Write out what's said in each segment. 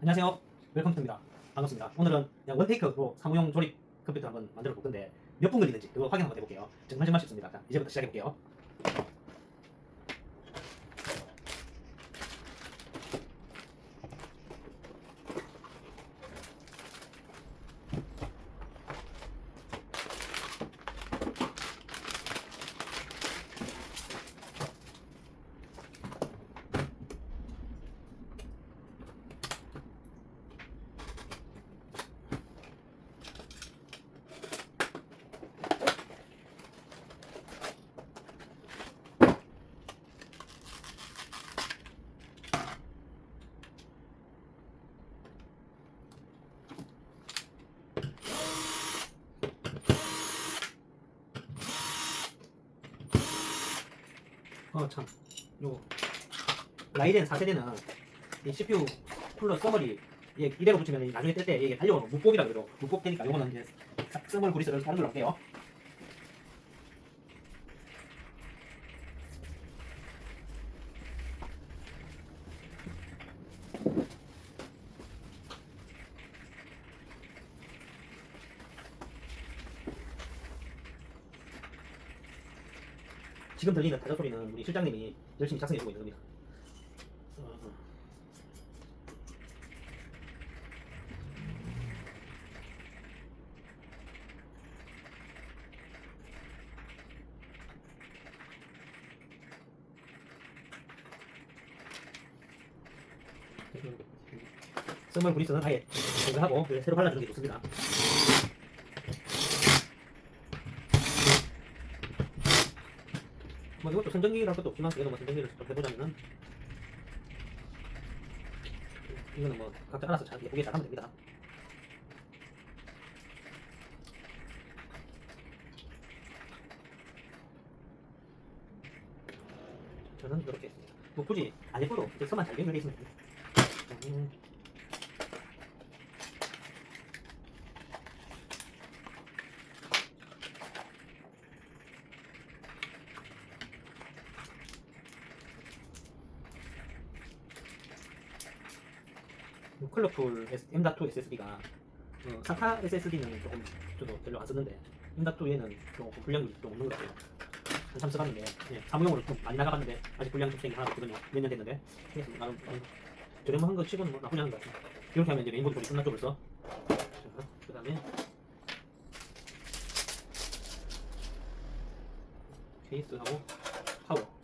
안녕하세요. 웰컴투입니다. 반갑습니다. 오늘은 그냥 원테이크로 사무용 조립 컴퓨터 한번 만들어 볼 건데 몇 분 걸리는지 그거 확인 한번 해볼게요. 정말 정말 쉽습니다. 자, 이제부터 시작해 볼게요. 어 참, 요 라이젠 4세대는 이 CPU 쿨러 서머리 예, 이대로 붙이면 나중에 뜰 때 이게 달려 무법이라 그래도 무법 되니까 요거는 이제 서머리 그리스를 다른 걸로 할게요. 지금 들리는 타자 소리는 우리 실장님이 열심히 작성해주고 있는 겁니다. 서멀 브리스는 아예 제거하고 새로 발라주는 게 좋습니다. 이것도 선정기를 할 것도 없지만 그래도 뭐 선정기를 좀 해보자면은 이거는 뭐 각자 알아서 잘 예쁘게 잘 하면 됩니다. 저는 이렇게 했습니다. 뭐 굳이 안 예뻐도 선만 잘 연결돼 있으면 됩니다. 음. 컬러풀 M.2 SSD가 어, 사타 SSD는 조금 저도 별로 안 쓰는데 M.2에는 조금 불량이 좀 없는 것 같아요. 한참 써봤는데 예, 사무용으로 좀 많이 나가봤는데 아직 불량 특징이 하나도 없거든요. 몇 년 됐는데 그래서 나름 음, 저렴한 거 치고는 뭐 나쁘지 않은 것 같아요. 이렇게 하면 이제 메인보드 소리 끝났죠 벌써. 그 다음에 케이스하고 파워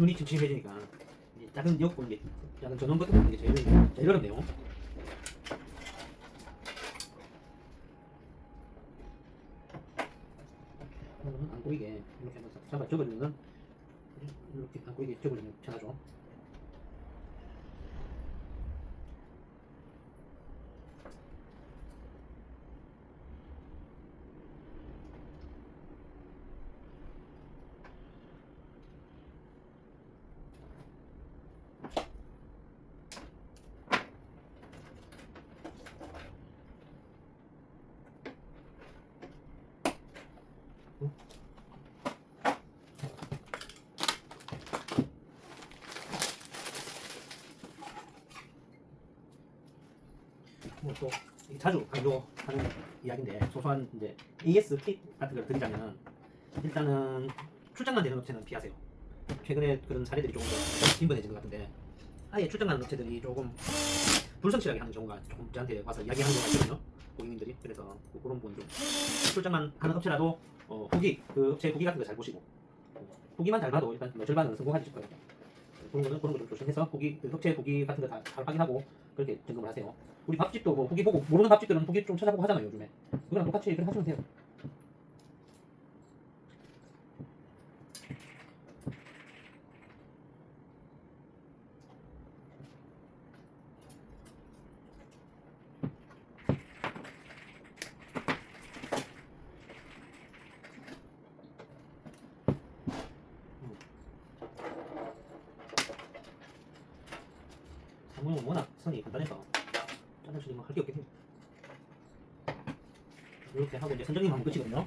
눈이 침침해지니까 작은 역 보는 게 작은 전원 버튼 보는 게 제일 제일 어렵네요. 안 보이게 이렇게 한번 싹 잡아 접어주면은 이렇게 안 보이게 접어주면 편하죠. 또 자주 강조하는 이야기인데 소소한 이제 AS 킥 같은 걸 드리자면 일단은 출장만 되는 업체는 피하세요. 최근에 그런 사례들이 조금 더 빈번해지는 것 같은데 아예 출장 가는 업체들이 조금 불성실하게 하는 경우가 조금 저한테 와서 이야기하는 경우가 있거든요. 고객님들이 그래서 그- 그런 부분 좀 출장만 하는 업체라도 어, 후기 그 업체 후기 같은 거 잘 보시고 어, 후기만 잘 봐도 일단 뭐 절반은 성공하실 거예요. 그런 거는 그런 거 좀 조심해서 후기 그 업체 후기 같은 거 다 잘 확인하고 그렇게 점검을 하세요. 우리 밥집도 뭐 후기 보고 모르는 밥집들은 후기 좀 찾아보고 하잖아요 요즘에. 그거랑 똑같이 그렇게 하시면 돼요. 사무용은 워낙 선이 간단해서 짜장 수리만 할게 없겠네요. 이렇게 하고 이제 선정님 하면 끝이거든요.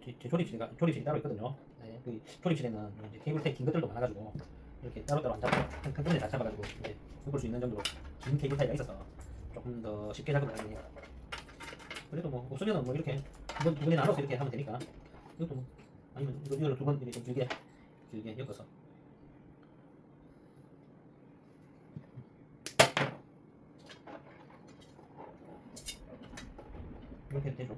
조립실가 조립실이 따로 있거든요. 네, 그 조립실에는 이제 케이블 긴 것들도 많아가지고 이렇게 따로따로 안 잡고 한, 한 번에 다 잡아가지고 이제 묶을 수 있는 정도로 긴 케이블 타이가 있어서 조금 더 쉽게 작업을 하긴 해요. 그래도 뭐 없으면은 뭐 이렇게 한번 두 번에 나눠서 이렇게 하면 되니까 이것도 뭐 아니면 이거 이거를 두번 이렇게 좀 길게 길게 엮어서 이렇게 되죠.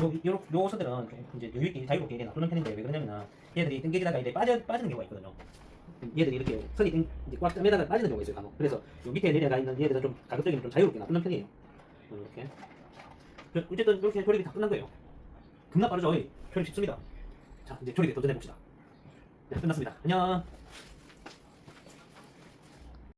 요, 요, 요 선들은 좀 이제 여유있게 자유롭게 이렇게 놔두는 편인데 왜 그러냐면 얘들이 땡기다가 이제 빠져, 빠지는 경우가 있거든요. 얘들이 이렇게 선이 꽉 짜매다가 빠지는 경우가 있어요, 간혹. 그래서 요 밑에 내려가 있는 얘들은 좀 가급적이면 좀 자유롭게 놔두는 편이에요. 이렇게. 그 어쨌든 이렇게 조립이 다 끝난 거예요. 겁나 빠르죠? 조립 쉽습니다. 자, 이제 조립에 도전해 봅시다. 네, 끝났습니다. 안녕.